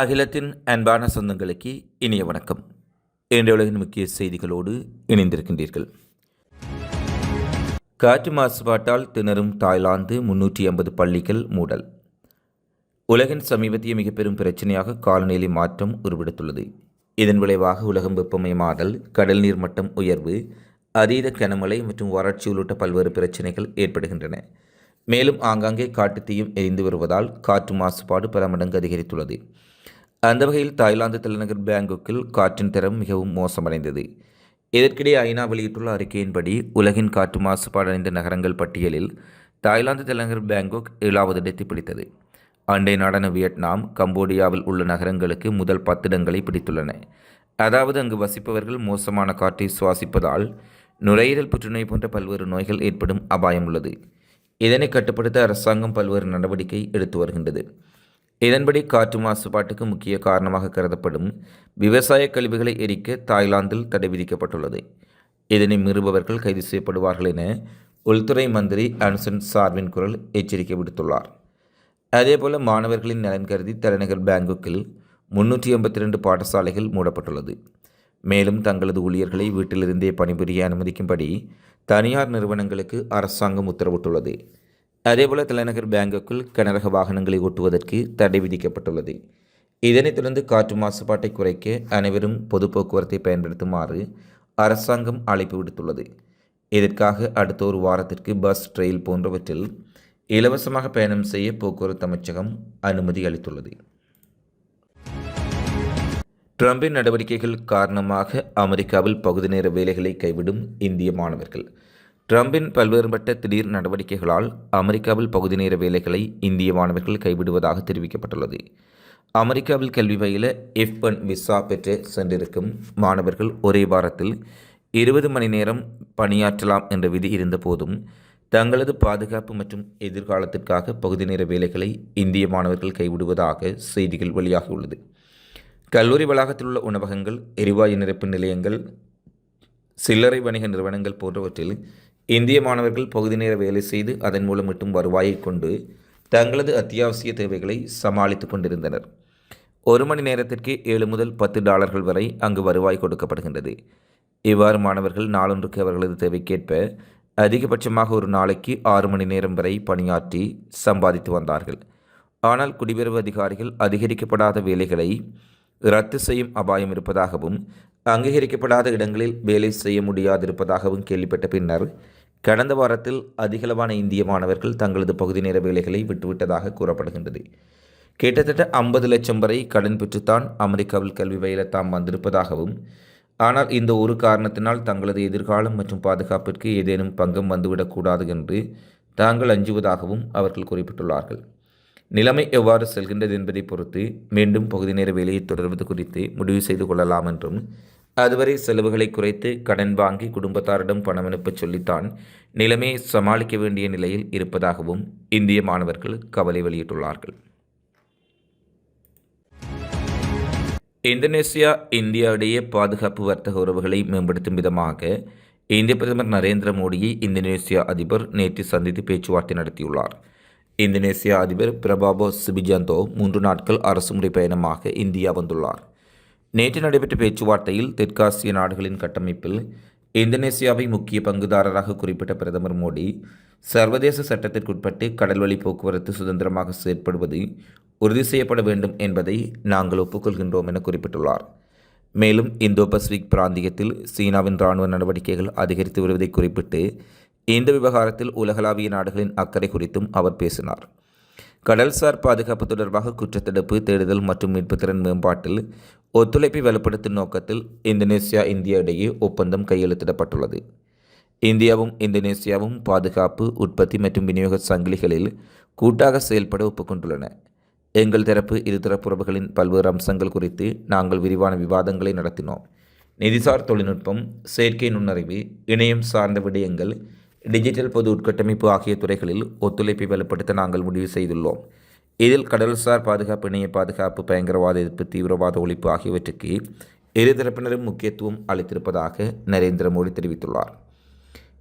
அகிலத்தின் அன்பான சொந்தங்களுக்கு இனிய வணக்கம். இன்றைய உலகின் முக்கிய செய்திகளோடு இணைந்திருக்கின்றீர்கள். காற்று மாசுபாட்டால் திணறும் தாய்லாந்து முன்னூற்றி ஐம்பது பள்ளிகள் மூடல். உலகின் சமீபத்திய மிக பெரும் பிரச்சனையாக காலநிலை மாற்றம் உருவெடுத்துள்ளது. இதன் விளைவாக உலகம் வெப்பமயமாதல் கடல் நீர் மட்டம் உயர்வு அதீத கனமழை மற்றும் வறட்சி உள்ளிட்ட பல்வேறு பிரச்சனைகள் ஏற்படுகின்றன. மேலும் ஆங்காங்கே காட்டுத்தீயும் எரிந்து வருவதால் காற்று மாசுபாடு பல மடங்கு அதிகரித்துள்ளது. அந்த வகையில் தாய்லாந்து தலைநகர் பேங்காக்கில் காற்றின் தரம் மிகவும் மோசமடைந்தது. இதற்கிடையே ஐநா வெளியிட்டுள்ள அறிக்கையின்படி உலகின் காற்று மாசுபாடு அடைந்த நகரங்கள் பட்டியலில் தாய்லாந்து தலைநகர் பேங்காக் ஏழாவது இடத்தை பிடித்தது. அண்டை நாடான வியட்நாம் கம்போடியாவில் உள்ள நகரங்களுக்கு முதல் பத்து இடங்களை பிடித்துள்ளன. அதாவது அங்கு வசிப்பவர்கள் மோசமான காற்றை சுவாசிப்பதால் நுரையீரல் புற்றுநோய் போன்ற பல்வேறு நோய்கள் ஏற்படும் அபாயம் உள்ளது. இதனை கட்டுப்படுத்த அரசாங்கம் பல்வேறு நடவடிக்கை எடுத்து வருகின்றது. இதன்படி காற்று மாசுபாட்டுக்கு முக்கிய காரணமாக கருதப்படும் விவசாய கழிவுகளை எரிக்க தாய்லாந்தில் தடை விதிக்கப்பட்டுள்ளது. இதனை மீறுபவர்கள் கைது செய்யப்படுவார்கள் என உள்துறை மந்திரி அன்சன் சார்வின் குரல் எச்சரிக்கை விடுத்துள்ளார். அதேபோல மாணவர்களின் நலன் கருதி தலைநகர் பேங்காக்கில் முன்னூற்றி எண்பத்தி ரெண்டு பாடசாலைகள் மூடப்பட்டுள்ளது. மேலும் தங்களது ஊழியர்களை வீட்டிலிருந்தே பணிபுரிய அனுமதிக்கும்படி தனியார் நிறுவனங்களுக்கு அரசாங்கம் உத்தரவிட்டுள்ளது. அதேபோல தலைநகர் பேங்காக்கில் கனரக வாகனங்களை ஓட்டுவதற்கு தடை விதிக்கப்பட்டுள்ளது. இதனைத் தொடர்ந்து காற்று மாசுபாட்டை குறைக்க அனைவரும் பொது போக்குவரத்தை பயன்படுத்துமாறு அரசாங்கம் அழைப்பு விடுத்துள்ளது. இதற்காக அடுத்த ஒரு வாரத்திற்கு பஸ் ரயில் போன்றவற்றில் இலவசமாக பயணம் செய்ய போக்குவரத்து அமைச்சகம் அனுமதி அளித்துள்ளது. ட்ரம்பின் நடவடிக்கைகள் காரணமாக அமெரிக்காவில் பகுதி நேர வேலைகளை கைவிடும் இந்திய மாணவர்கள். ட்ரம்பின் பல்வேறுபட்ட திடீர் நடவடிக்கைகளால் அமெரிக்காவில் பகுதி நேர வேலைகளை இந்திய மாணவர்கள் கைவிடுவதாக தெரிவிக்கப்பட்டுள்ளது. அமெரிக்காவில் கல்வி பயில எஃப் ஒன் விசா பெற்று சென்றிருக்கும் மாணவர்கள் ஒரே வாரத்தில் இருபது மணி நேரம் பணியாற்றலாம் என்ற விதி இருந்தபோதும் தங்களது பாதுகாப்பு மற்றும் எதிர்காலத்திற்காக பகுதி நேர வேலைகளை இந்திய மாணவர்கள் கைவிடுவதாக செய்திகள் வெளியாகியுள்ளது. கல்லூரி வளாகத்தில் உள்ள உணவகங்கள் எரிவாயு நிரப்பு நிலையங்கள் சில்லறை வணிக நிறுவனங்கள் போன்றவற்றில் இந்திய மாணவர்கள் பகுதி நேர வேலை செய்து அதன் மூலம் மட்டும் வருவாயை கொண்டு தங்களது அத்தியாவசிய தேவைகளை சமாளித்து கொண்டிருந்தனர். ஒரு மணி நேரத்திற்கு ஏழு முதல் பத்து டாலர்கள் வரை அங்கு வருவாய் கொடுக்கப்படுகின்றது. இவ்வாறு மாணவர்கள் நாளொன்றுக்கு அவர்களது தேவைக்கேற்ப அதிகபட்சமாக ஒரு நாளைக்கு ஆறு மணி நேரம் வரை பணியாற்றி சம்பாதித்து வந்தார்கள். ஆனால் குடிபெறவு அதிகாரிகள் அதிகரிக்கப்படாத வேலைகளை ரத்து செய்யும் அபாயம் இருப்பதாகவும் அங்கீகரிக்கப்படாத இடங்களில் வேலை செய்ய முடியாதிருப்பதாகவும் கேள்விப்பட்ட பின்னர் கடந்த வாரத்தில் அதிகளவான இந்திய மாணவர்கள் தங்களது பகுதி நேர வேலைகளை விட்டுவிட்டதாக கூறப்படுகின்றது. கிட்டத்தட்ட ஐம்பது லட்சம் வரை கடன் பெற்றுத்தான் அமெரிக்காவில் கல்வி பயில தாம் வந்திருப்பதாகவும் ஆனால் இந்த ஒரு காரணத்தினால் தங்களது எதிர்காலம் மற்றும் பாதுகாப்பிற்கு ஏதேனும் பங்கம் வந்துவிடக்கூடாது என்று தாங்கள் அஞ்சுவதாகவும் அவர்கள் குறிப்பிட்டுள்ளார்கள். நிலைமை எவ்வாறு செல்கின்றது என்பதை பொறுத்து மீண்டும் பகுதி நேர வேலையை தொடர்வது குறித்து முடிவு செய்து கொள்ளலாம் என்றும் அதுவரை செலவுகளை குறைத்து கடன் வாங்கி குடும்பத்தாரிடம் பணம் அனுப்ப சொல்லித்தான். நிலைமையை சமாளிக்க வேண்டிய நிலையில் இருப்பதாகவும் இந்திய மாணவர்கள் கவலை வெளியிட்டுள்ளார்கள். இந்தோனேசியா இந்தியா இடையே பாதுகாப்பு வர்த்தக உறவுகளை மேம்படுத்தும் விதமாக இந்திய பிரதமர் நரேந்திர மோடியை இந்தோனேசியா அதிபர் நேற்று சந்தித்து பேச்சுவார்த்தை நடத்தியுள்ளார். இந்தோனேசியா அதிபர் பிரபாபோ சிபிஜந்தோ மூன்று நாட்கள் அரசுமுறை பயணமாக இந்தியா வந்துள்ளார். நேற்று நடைபெற்ற பேச்சுவார்த்தையில் தெற்காசிய நாடுகளின் கட்டமைப்பில் இந்தோனேசியாவை முக்கிய பங்குதாரராக குறிப்பிட்ட பிரதமர் மோடி சர்வதேச சட்டத்திற்குட்பட்டு கடல்வழி போக்குவரத்து சுதந்திரமாக செயற்படுவது உறுதி செய்யப்பட வேண்டும் என்பதை நாங்கள் ஒப்புக்கொள்கின்றோம் என குறிப்பிட்டுள்ளார். மேலும் இந்தோ பசிபிக் பிராந்தியத்தில் சீனாவின் இராணுவ நடவடிக்கைகள் அதிகரித்து வருவதை குறிப்பிட்டு இந்த விவகாரத்தில் உலகளாவிய நாடுகளின் அக்கறை குறித்தும் அவர் பேசினார். கடல்சார் பாதுகாப்பு தொடர்பாக குற்றத்தடுப்பு தேடுதல் மற்றும் மீட்பு திறன் மேம்பாட்டில் ஒத்துழைப்பை வலுப்படுத்தும் நோக்கத்தில் இந்தோனேசியா இந்தியா இடையே ஒப்பந்தம் கையெழுத்திடப்பட்டுள்ளது. இந்தியாவும் இந்தோனேசியாவும் பாதுகாப்பு உற்பத்தி மற்றும் விநியோக சங்கிலிகளில் கூட்டாக செயல்பட ஒப்புக்கொண்டுள்ளன. எங்கள் தரப்பு இருதரப்பு உறவுகளின் பல்வேறு அம்சங்கள் குறித்து நாங்கள் விரிவான விவாதங்களை நடத்தினோம். நிதிசார் தொழில்நுட்பம் செயற்கை நுண்ணறிவு இணையம் சார்ந்த விடயங்கள் டிஜிட்டல் பொது உட்கட்டமைப்பு ஆகிய துறைகளில் ஒத்துழைப்பை வலுப்படுத்த நாங்கள் முடிவு செய்துள்ளோம். இதில் கடல்சார் பாதுகாப்பு இணைய பாதுகாப்பு பயங்கரவாத எதிர்ப்பு தீவிரவாத ஒழிப்பு ஆகியவற்றுக்கு இருதரப்பினரும் முக்கியத்துவம் அளித்திருப்பதாக நரேந்திர மோடி தெரிவித்துள்ளார்.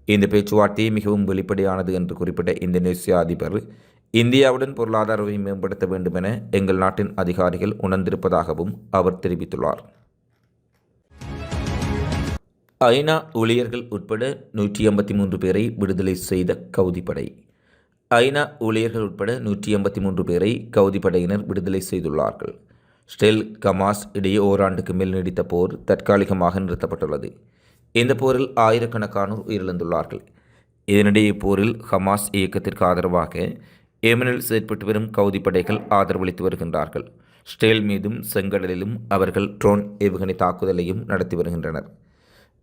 இந்த பேச்சுவார்த்தை மிகவும் வெளிப்படையானது என்று குறிப்பிட்ட இந்தோனேசிய அதிபர் இந்தியாவுடன் பொருளாதாரவை மேம்படுத்த வேண்டும் என எங்கள் நாட்டின் அதிகாரிகள் உணர்ந்திருப்பதாகவும் அவர் தெரிவித்துள்ளார். ஐநா ஊழியர்கள் உட்பட நூற்றி எண்பத்தி மூன்று பேரை விடுதலை செய்த கவுதிப்படை. ஐநா ஊழியர்கள் உட்பட நூற்றி எண்பத்தி மூன்று பேரை கவுதிப்படையினர் விடுதலை செய்துள்ளார்கள். ஸ்டெல் கமாஸ் இடையே ஓராண்டுக்கு மேல் நீடித்த போர் தற்காலிகமாக நிறுத்தப்பட்டுள்ளது. இந்த போரில் ஆயிரக்கணக்கானோர் உயிரிழந்துள்ளார்கள். இதனிடையே போரில் ஹமாஸ் இயக்கத்திற்கு ஆதரவாக ஏமனில் செயற்பட்டு வரும் கவுதி படைகள் ஆதரவளித்து வருகின்றார்கள். ஸ்டேல் மீதும் செங்கடலிலும் அவர்கள் ட்ரோன் ஏவுகணை தாக்குதலையும் நடத்தி வருகின்றனர்.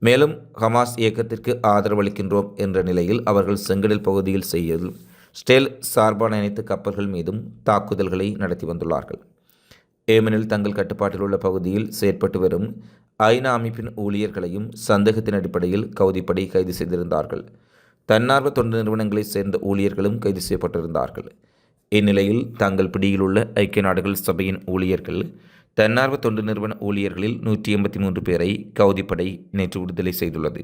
மேலும் ஹமாஸ் இயக்கத்திற்கு ஆதரவளிக்கின்றோம் என்ற நிலையில் அவர்கள் செங்கடல் பகுதியில் செய்யும் ஸ்டேல் சார்பான அனைத்து கப்பல்கள் மீதும் தாக்குதல்களை நடத்தி வந்துள்ளார்கள். ஏமனில் தங்கள் கட்டுப்பாட்டில் உள்ள பகுதியில் செயற்பட்டு வரும் ஐநா அமைப்பின் ஊழியர்களையும் சந்தேகத்தின் அடிப்படையில் கவுதிப்படை கைது செய்திருந்தார்கள். தன்னார்வ தொண்டு நிறுவனங்களைச் சேர்ந்த ஊழியர்களும் கைது செய்யப்பட்டிருந்தார்கள். இந்நிலையில் தங்கள் பிடியில் உள்ள ஐக்கிய நாடுகள் சபையின் ஊழியர்கள் தன்னார்வ தொண்டு நிறுவன ஊழியர்களில் நூற்றி எண்பத்தி மூன்று பேரை கவுதிப்படை நேற்று விடுதலை செய்துள்ளது.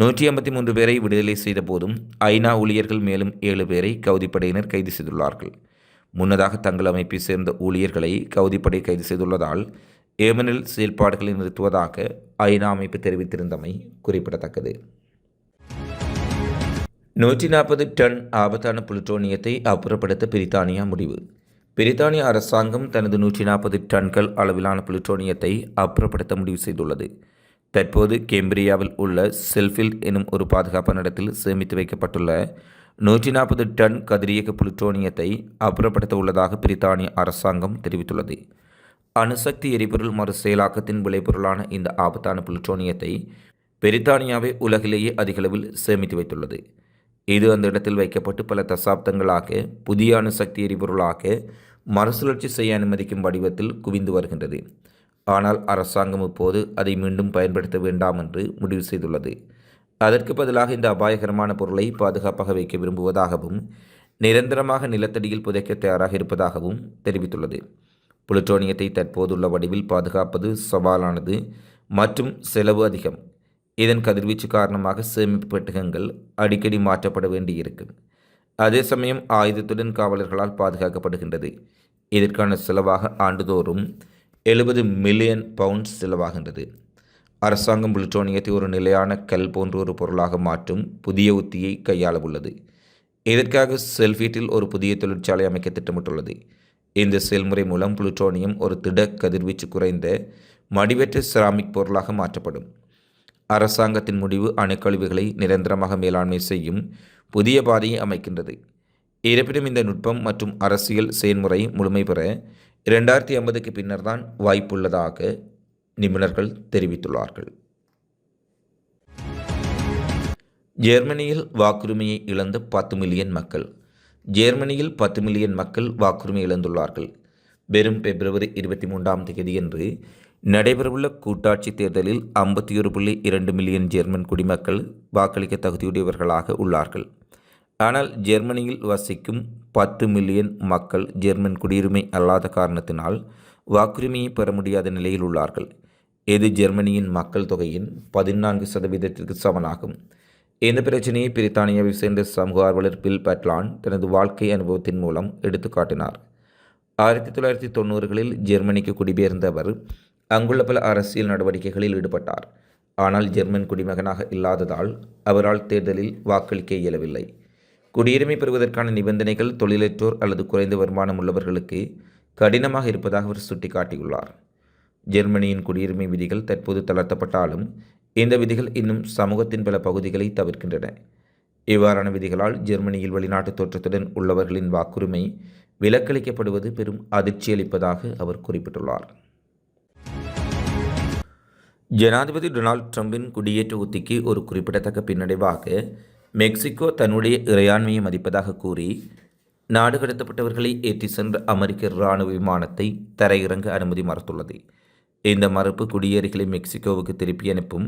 நூற்றி ஐம்பத்தி மூன்று பேரை விடுதலை செய்த போதும் ஐநா ஊழியர்கள் மேலும் ஏழு பேரை கவுதிப்படையினர் கைது செய்துள்ளார்கள். முன்னதாக தங்கள் அமைப்பை சேர்ந்த ஊழியர்களை கவுதிப்படை கைது செய்துள்ளதால் ஏமனில் செயல்பாடுகளை நிறுத்துவதாக ஐநா அமைப்பு தெரிவித்திருந்தமை குறிப்பிடத்தக்கது. நூற்றி நாற்பது டன் ஆபத்தான புளுட்டோனியத்தை அப்புறப்படுத்த பிரித்தானியா முடிவு. பிரித்தானிய அரசாங்கம் தனது நூற்றி நாற்பது டன்கள் அளவிலான புளுட்டோனியத்தை அப்புறப்படுத்த முடிவு செய்துள்ளது. தற்போது கேம்பிரியாவில் உள்ள செல்ஃபில் எனும் ஒரு பாதுகாப்பான இடத்தில் சேமித்து வைக்கப்பட்டுள்ள நூற்றி நாற்பது டன் கதிரியக்க புளுட்டோனியத்தை அப்புறப்படுத்த உள்ளதாக பிரித்தானிய அரசாங்கம் தெரிவித்துள்ளது. அணுசக்தி எரிபொருள் மறு செயலாக்கத்தின் விளைபொருளான இந்த ஆபத்தான புளுட்டோனியத்தை பிரித்தானியாவை உலகிலேயே அதிகளவில் சேமித்து வைத்துள்ளது. இது அந்த இடத்தில் வைக்கப்பட்டு பல தசாப்தங்களாக புதிய அணுசக்தி எரிபொருளாக மறுசுழற்சி செய்ய அனுமதிக்கும் வடிவத்தில் குவிந்து வருகின்றது. ஆனால் அரசாங்கம் இப்போது அதை மீண்டும் பயன்படுத்த வேண்டாம் என்று முடிவு செய்துள்ளது. அதற்கு பதிலாக இந்த அபாயகரமான பொருளை பாதுகாப்பாக வைக்க விரும்புவதாகவும் நிரந்தரமாக நிலத்தடியில் புதைக்க தயாராக இருப்பதாகவும் தெரிவித்துள்ளது. புளுட்டோனியத்தை தற்போதுள்ள வடிவில் பாதுகாப்பது சவாலானது மற்றும் செலவு அதிகம். இதன் கதிர்வீச்சு காரணமாக சேமிப்பு பெட்டகங்கள் அடிக்கடி மாற்றப்பட வேண்டியிருக்கும். அதே சமயம் ஆயுதத்துடன் காவலர்களால் பாதுகாக்கப்படுகின்றது. இதற்கான செலவாக ஆண்டுதோறும் எழுபது மில்லியன் பவுண்ட்ஸ் செலவாகின்றது. அரசாங்கம் புளுட்டோனியத்தை ஒரு நிலையான கல் போன்ற ஒரு பொருளாக மாற்றும் புதிய உத்தியை கையாள உள்ளது இதற்காக செல்ஃபீட்டில் ஒரு புதிய தொழிற்சாலை அமைக்க திட்டமிட்டுள்ளது. இந்த செயல்முறை மூலம் புளுட்டோனியம் ஒரு திட கதிர்வீச்சு குறைந்த மடிவெற்ற செராமிக் பொருளாக மாற்றப்படும். அரசாங்கத்தின் முடிவு அணுக்கழிவுகளை நிரந்தரமாக மேலாண்மை செய்யும் புதிய பாதையை அமைக்கின்றது. இருப்பினும் இந்த நுட்பம் மற்றும் அரசியல் செயல்முறை முழுமை பெற இரண்டாயிரத்தி ஐம்பதுக்கு பின்னர் தான் வாய்ப்புள்ளதாக நிபுணர்கள் தெரிவித்துள்ளார்கள். ஜெர்மனியில் வாக்குரிமையை இழந்த பத்து மில்லியன் மக்கள். ஜெர்மனியில் பத்து மில்லியன் மக்கள் வாக்குரிமை இழந்துள்ளார்கள். வெறும் பிப்ரவரி இருபத்தி மூன்றாம் தேதியன்று நடைபெறவுள்ள கூட்டாட்சி தேர்தலில் ஐம்பத்தி ஒரு புள்ளி இரண்டு மில்லியன் ஜெர்மன் குடிமக்கள் வாக்களிக்க தகுதியுடையவர்களாக உள்ளார்கள். ஆனால் ஜெர்மனியில் வசிக்கும் பத்து மில்லியன் மக்கள் ஜெர்மன் குடியுரிமை அல்லாத காரணத்தினால் வாக்குரிமையை பெற முடியாத நிலையில் உள்ளார்கள். இது ஜெர்மனியின் மக்கள் தொகையின் பதினான்கு சதவீதத்திற்கு சமனாகும். இந்த பிரச்சனையை பிரித்தானியாவை சேர்ந்த சமூக ஆர்வலர் பில் பட்லான் தனது வாழ்க்கை அனுபவத்தின் மூலம் எடுத்துக்காட்டினார். ஆயிரத்தி தொள்ளாயிரத்தி தொண்ணூறுகளில் ஜெர்மனிக்கு குடிபெயர்ந்த அவர் அங்குள்ள பல அரசியல் நடவடிக்கைகளில் ஈடுபட்டார். ஆனால் ஜெர்மன் குடிமகனாக இல்லாததால் அவரால் தேர்தலில் வாக்களிக்க இயலவில்லை. குடியுரிமை பெறுவதற்கான நிபந்தனைகள் தொழிலற்றோர் அல்லது குறைந்த வருமானம் உள்ளவர்களுக்கு கடினமாக இருப்பதாக அவர் சுட்டிக்காட்டியுள்ளார். ஜெர்மனியின் குடியுரிமை விதிகள் தற்போது தளர்த்தப்பட்டாலும் இந்த விதிகள் இன்னும் சமூகத்தின் பல பகுதிகளை தவிர்க்கின்றன. இவ்வாறான விதிகளால் ஜெர்மனியில் வெளிநாட்டு தோற்றத்துடன் உள்ளவர்களின் வாக்குரிமை விலக்களிக்கப்படுவது பெரும் அதிர்ச்சியளிப்பதாக அவர் குறிப்பிட்டுள்ளார். ஜனாதிபதி டொனால்ட் ட்ரம்பின் குடியேற்ற உத்திக்கு ஒரு குறிப்பிடத்தக்க பின்னடைவாக மெக்சிகோ தன்னுடைய இறையாண்மையை மதிப்பதாக கூறி நாடு கடத்தப்பட்டவர்களை ஏற்றி சென்ற அமெரிக்க இராணுவ விமானத்தை தரையிறங்க அனுமதி மறுத்துள்ளது. இந்த மறுப்பு குடியேறிகளை மெக்சிகோவுக்கு திருப்பி அனுப்பும்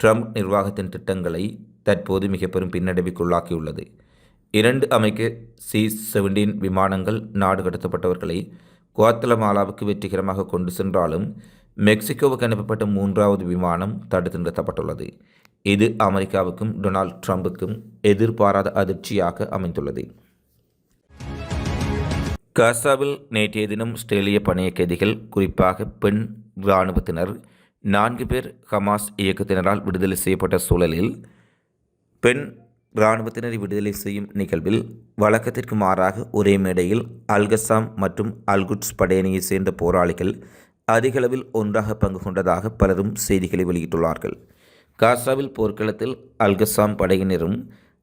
ட்ரம்ப் நிர்வாகத்தின் திட்டங்களை தற்போது மிக பெரும் பின்னடைவுக்குள்ளாக்கியுள்ளது. இரண்டு அமைக்க சி செவன்டீன் விமானங்கள் நாடு கடத்தப்பட்டவர்களை குவாத்தலமாலாவுக்கு வெற்றிகரமாக கொண்டு சென்றாலும் மெக்சிகோவுக்கு அனுப்பப்பட்ட மூன்றாவது விமானம் தடுத்து நிறுத்தப்பட்டுள்ளது. இது அமெரிக்காவுக்கும் டொனால்ட் ட்ரம்புக்கும் எதிர்பாராத அதிர்ச்சியாக அமைந்துள்ளது. காசாவில் நேற்றைய தினம் ஸ்ட்ரேலிய பணைய கைதிகள் குறிப்பாக பெண் இராணுவத்தினர் நான்கு பேர் ஹமாஸ் இயக்கத்தினரால் விடுதலை செய்யப்பட்ட சூழலில் பெண் இராணுவத்தினரை விடுதலை செய்யும் நிகழ்வில் வழக்கத்திற்கு மாறாக ஒரே மேடையில் அல்கசாம் மற்றும் அல்குட்ஸ் படையணியைச் சேர்ந்த போராளிகள் அதிகளவில் ஒன்றாக பங்கு கொண்டதாக பலரும் செய்திகளை வெளியிட்டுள்ளார்கள். காசாவில் போர்க்களத்தில் அல்கசாம் படையினரும்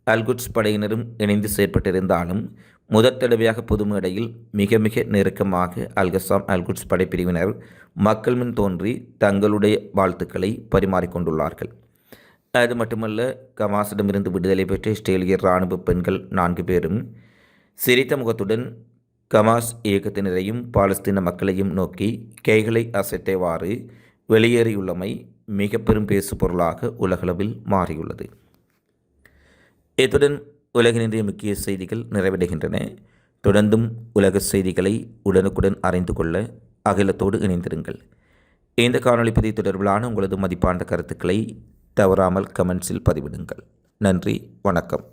அல்குட்ஸ் படையினரும் இணைந்து செயற்பட்டிருந்தாலும் முதற் தடவையாக பொதுமேடையில் மிக மிக நெருக்கமாக அல்கசாம் அல்குட்ஸ் படைப்பிரிவினர் மக்கள் முன் தோன்றி தங்களுடைய வாழ்த்துக்களை பரிமாறிக்கொண்டுள்ளார்கள். அது மட்டுமல்ல கமாசிடமிருந்து விடுதலை பெற்ற இஸ்ரேலிய இராணுவ பெண்கள் நான்கு பேரும் சிரித்த முகத்துடன் கமாஸ் இயக்கத்தினரையும் பாலஸ்தீன மக்களையும் நோக்கி கைகளை அசைத்தவாறு வெளியேறியுள்ளமை மிக பெரும் பேசு பொருளாக உலகளவில் மாறியுள்ளது. இத்துடன் உலகினுடைய முக்கிய செய்திகள் நிறைவடைகின்றன. தொடர்ந்தும் உலக செய்திகளை உடனுக்குடன் அறிந்து கொள்ள அகிலத்தோடு இணைந்திருங்கள். இந்த காணொளி பதிவு தொடர்பிலான உங்களது மதிப்பான கருத்துக்களை தவறாமல் கமெண்ட்ஸில் பதிவிடுங்கள். நன்றி வணக்கம்.